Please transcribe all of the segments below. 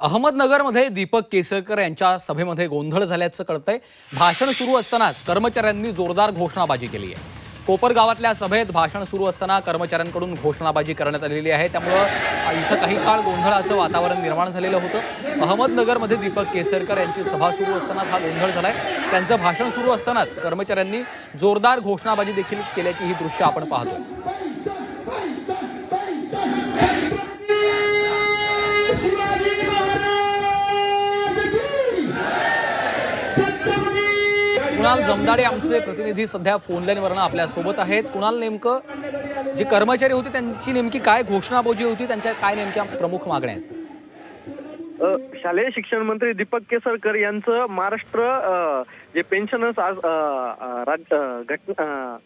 अहमदनगरमध्ये दीपक केसरकर यांच्या सभेमध्ये गोंधळ झाल्याचं कळतंय. भाषण सुरू असतानाच कर्मचाऱ्यांनी जोरदार घोषणाबाजी केली आहे. कोपर गावातल्या सभेत भाषण सुरू असताना कर्मचाऱ्यांकडून घोषणाबाजी करण्यात आलेली आहे. त्यामुळं इथं काही काळ गोंधळाचं वातावरण निर्माण झालेलं होतं. अहमदनगरमध्ये दीपक केसरकर यांची सभा सुरू असतानाच हा गोंधळ झालाय. त्यांचं भाषण सुरू असतानाच कर्मचाऱ्यांनी जोरदार घोषणाबाजी देखील केल्याची ही दृश्य आपण पाहतो कुणाल जमदाडे आमचे प्रतिनिधी सध्या फोन लाईनवरनं आपल्यासोबत आहेत. कुणाल नेमकं जे कर्मचारी होते त्यांची नेमकी काय घोषणाबाजी होती त्यांच्या काय नेमक्या प्रमुख मागण्या आहेत? शालेय शिक्षण मंत्री दीपक केसरकर यांचं महाराष्ट्र अ, जे पेन्शनर्स आज राज- घटना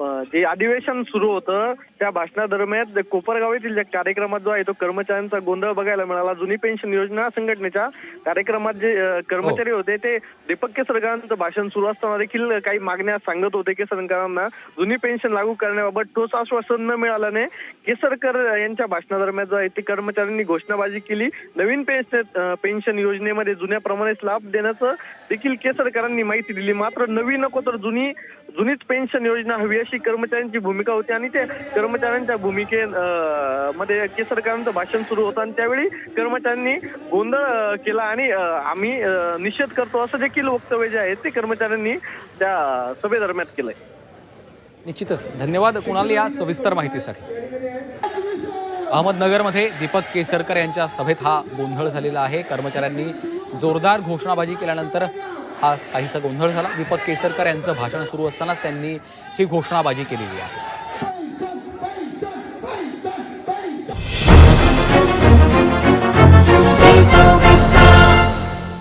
जे अधिवेशन सुरू होतं त्या भाषणादरम्यान कोपरगाव येथील ज्या कार्यक्रमात जो आहे तो कर्मचाऱ्यांचा गोंधळ बघायला मिळाला. जुनी पेन्शन योजना संघटनेच्या कार्यक्रमात जे कर्मचारी होते ते दीपक केसरकरांचं भाषण सुरू असताना देखील काही मागण्या सांगत होते केसरकरांना. जुनी पेन्शन लागू करण्याबाबत ठोस आश्वासन न मिळाल्याने केसरकर यांच्या भाषणादरम्यान जो आहे ते कर्मचाऱ्यांनी घोषणाबाजी केली. नवीन पेन्शन पेन्शन योजनेमध्ये जुन्याप्रमाणेच लाभ देण्याचं देखील केसरकरांनी माहिती दिली. मात्र नवी नको तर जुनी जुनीच पेन्शन योजना हवी अशी कर्मचाऱ्यांची भूमिका होती आणि ते कर्मचाऱ्यांच्या भूमिके मध्ये केसरकरांचं भाषण सुरू होतं आणि त्यावेळी कर्मचाऱ्यांनी गोंधळ केला आणि आम्ही निषेध करतो असं देखील वक्तव्य जे आहे ते कर्मचाऱ्यांनी त्या सभेदरम्यान केलंय. निश्चितच. धन्यवाद कुणाल या सविस्तर माहितीसाठी. अहमदनगरमध्ये दीपक केसरकर यांच्या सभेत हा गोंधळ झालेला आहे. कर्मचाऱ्यांनी जोरदार घोषणाबाजी केल्यानंतर हा काहीसा गोंधळ झाला. दीपक केसरकर यांचं भाषण सुरू असतानाच त्यांनी ही घोषणाबाजी केलेली आहे.